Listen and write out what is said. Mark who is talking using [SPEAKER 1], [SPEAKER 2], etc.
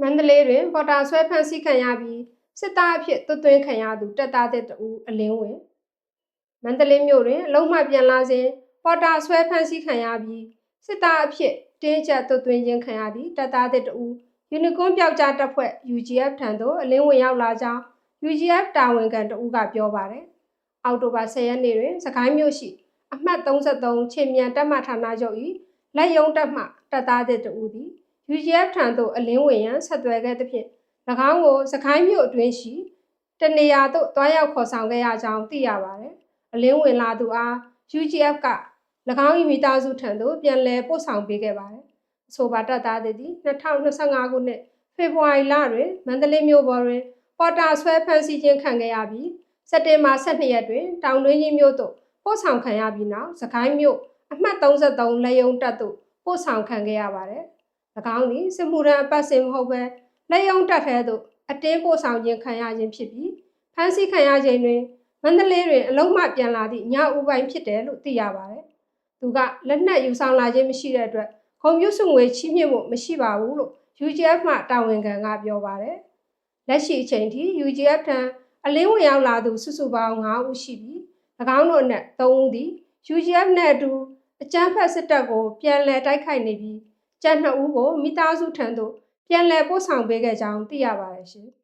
[SPEAKER 1] မန္တလေးတွင်ပေါ်တာဆွဲဖမ်းဆီးခံရပြီးစစ်သားအဖြစ်သွတ်သွင်းခံရသူတပ်သားတဲ့တူအလင်းဝင်မန္တလေးမြို့တွင်အလုံးမပြန်လာစဉ်ပေါ်တာဆွဲဖမ်းဆီးခံရပြီးစစ်သားအဖြစ်တင်းကျပ်သွတ်သွင်းခြင်းခံရသည့်တပ်သားတဲ့တူယူနီကွန်ပျောက်ကြားတပ်ဖွဲ့ UGF ထံသို့အလင်းဝင်ရောက်လာကြောင်း UGF တာဝန်ခံတဦးကပြောပါတယ်။အောက်တိုဘာ10ရက်နေ့တွင်စကိုင်းမြို့ရှိအမှတ်33ချင်းမြန်တပ်မဌာနချုပ်၏လက်ယုံတပ်မှတပ်သားတဲ့တူသည် UGF ထံသို့အလင်းဝင်ရန်ဆက်သွယ်ခဲ့သဖြင့်၎င်းကိုစကိုင်းမြို့အတွင်းရှိတနေရာသို့တွားရောက်ခေါ်ဆောင်ခဲ့ရကြောင်းသိရပါတယ်။အလင်းဝင်လာသူအား UGF က၎င်း၏မိသားစုထံသို့ပြန်လည်ပို့ဆောင်ပေးခဲ့ပါတယ်။အဆိုပါတပ်သားသည်2025ခုနှစ်ဖေဖော်ဝါရီလတွင်မန္တလေးမြို့ပေါ်တွင်ပေါ်တာဆွဲဖမ်းဆီးခြင်းခံခဲ့ရပြီးစက်တင်ဘာ12ရက်တွင်တောင်တွင်းကြီးမြို့သို့ပို့ဆောင်ခံရပြီးနောက်စကိုင်းမြို့အမှတ်33လက်ယုံတပ်သို့ပို့ဆောင်ခံခဲ့ရပါတယ်။၎ င်းသည်စစ်မှုထမ်းအပတ်စဉ်မဟုတ်ဘဲလက်ယုံတက်ထဲသို့အတင်းပို့ဆောင်ခြင်းခံရခြင်းဖြစ်ပြီးဖမ်းဆီးခံရခြင်းတွင်မန္တလေးတွင်အလုံးမပြန်လာသည့်ညဦးပိုင်းဖြစ်တယ်လို့သိရပါတယ်။သူကလက်နက်ယူဆောင်လာခြင်းမရှိတဲ့အတွက်ခုံပြုစုငွေချီးမြှင့်ဖို့မရှိပါဘူးလို့ UGF မှတာဝန်ခံကပြောပါတယ်။လက်ရှိအချိန်ထိ UGF ထံအလင်းဝင်ရောက်လာသူစုစုပေါင်း9ဦးရှိပြီး၎င်းတို့အနက်3ဦးသည် UGF နဲ့အတူအကြမ်းဖက်စစ်တပ်ကိုပြန်လည်တိုက်ခိုက်နေပြီး ကျန်2ဦးကိုမိသားစုထံသို့ပြန်လည်ပို့ဆောင်ပေးခဲ့ကြောင်းသိရပါတယ်ရှင်။